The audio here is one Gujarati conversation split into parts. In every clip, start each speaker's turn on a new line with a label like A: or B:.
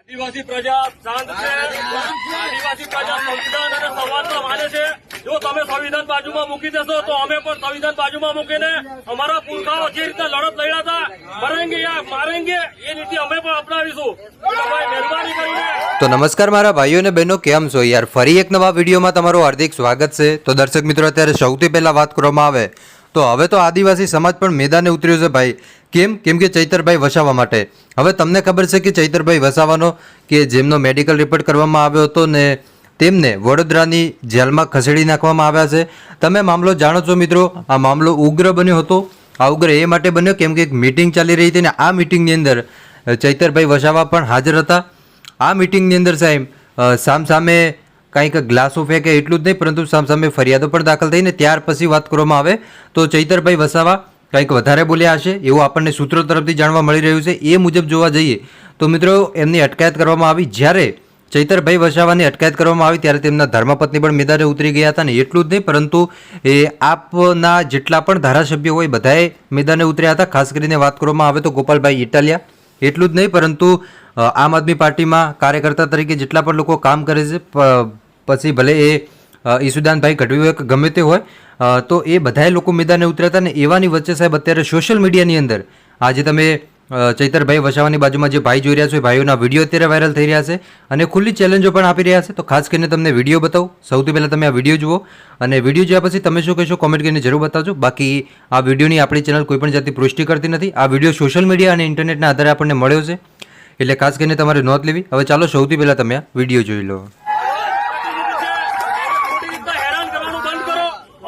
A: આદિવાસી પ્રજા શાંત છે. આદિવાસી પ્રજા સંવિધાન અને સંવાદમાં માને છે. જો તમે સંવિધાન બાજુમાં મૂકી દેશો, તો અમે પણ સંવિધાન બાજુમાં મૂકીને અમારા પુરખાઓ જે રીતે લડત લડ્યા હતા, મરેંગે મારેંગે, એ નીતિ અમે પણ અપનાવીશું.
B: તો નમસ્કાર મારા ભાઈઓ અને બહેનો, કેમ છો? યાર, ફરી એક નવા વિડીયોમાં તમારું હાર્દિક સ્વાગત છે. તો દર્શક મિત્રો, અત્યારે સૌથી પહેલાં વાત કરવામાં આવે. તો હવે તો આદિવાસી સમાજ પણ મેદાને ઉતર્યો છે ભાઈ. કેમ? કેમ કે ચૈતરભાઈ વસાવા માટે. હવે તમને ખબર છે કે ચૈતરભાઈ વસાવાનો કે જેમનો મેડિકલ રિપોર્ટ કરવામાં આવ્યો હતો ને તેમને વડોદરાની જેલમાં ખસેડી નાખવામાં આવ્યા છે. તમે મામલો જાણો છો મિત્રો? આ મામલો ઉગ્ર બન્યો હતો. આ ઉગ્ર એ માટે બન્યો કેમ કે એક મિટિંગ ચાલી રહી હતી ને આ મિટિંગની અંદર ચૈતરભાઈ વસાવા પણ હાજર હતા. આ મિટિંગની અંદર સાહેબ સામસામે કંઈક ગ્લાસો ફેંકે એટલું જ નહીં, પરંતુ સામસામે ફરિયાદો પણ દાખલ થઈને ત્યાર પછી વાત કરવામાં આવે. તો ચૈતરભાઈ વસાવા કંઈક વધારે બોલ્યા હશે, એવું આપણને સૂત્રો તરફથી જાણવા મળી રહ્યું છે, એ મુજબ જોવા જઈએ, તો મિત્રો એમની અટકાયત કરવામાં આવી. જ્યારે ચૈતરભાઈ વસાવાની અટકાયત કરવામાં આવી, ત્યારે તેમના ધર્મપત્ની પણ મેદાને ઉતરી ગયા હતા ને એટલું જ નહીં, પરંતુ એ આપના જેટલા પણ ધારાસભ્યો હોય, બધાએ મેદાને ઉતર્યા હતા. ખાસ કરીને વાત કરવામાં આવે તો ગોપાલભાઈ ઇટાલિયા, એટલું જ નહીં, પરંતુ આમ આદમી પાર્ટીમાં કાર્યકર્તા તરીકે જેટલા પણ લોકો કામ કરે છે પછી ભલે એ ઈસુદાનભાઈ ગઢવી હોય કે ગમે તે હોય. તો એ બધાએ લોકો મેદાને ઉતર્યા હતા ને એવાની વચ્ચે સાહેબ અત્યારે સોશિયલ મીડિયાની અંદર આજે તમે ચૈતરભાઈ વસાવાની બાજુમાં જે ભાઈ જોઈ રહ્યા છો એ ભાઈઓના વીડિયો અત્યારે વાયરલ થઈ રહ્યા છે અને ખુલ્લી ચેલેન્જો પણ આપી રહ્યા છે. તો ખાસ કરીને તમને વીડિયો બતાવું. સૌથી પહેલાં તમે આ વીડિયો જુઓ અને વીડિયો જોયા પછી તમે શું કહેશો કોમેન્ટ કરીને જરૂર બતાવજો. બાકી આ વિડીયોની આપણી ચેનલ કોઈ પણ જાતની પુષ્ટિ કરતી નથી. આ વીડિયો સોશિયલ મીડિયા અને ઇન્ટરનેટના આધારે આપણને મળ્યો છે. એટલે ખાસ કરીને તમારે નોંધ લેવી. હવે ચાલો સૌથી પહેલાં તમે આ વીડિયો જોઈ લો.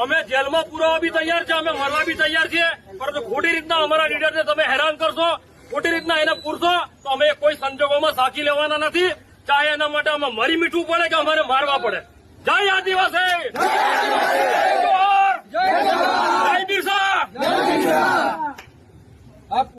A: અમે જેલમાં પુરાવા બી તૈયાર છે, અમે મરવા બી તૈયાર છીએ. પરંતુ ખોટી રીતના અમારા લીડરને તમે હેરાન કરશો, ખોટી રીતના એને પૂરશો, તો અમે કોઈ સંજોગોમાં સાચી લેવાના નથી. ચાહે એના માટે અમે મરી મીઠવું પડે કે અમારે મારવા પડે. જય આદિવાસી! જય આદિવાસી!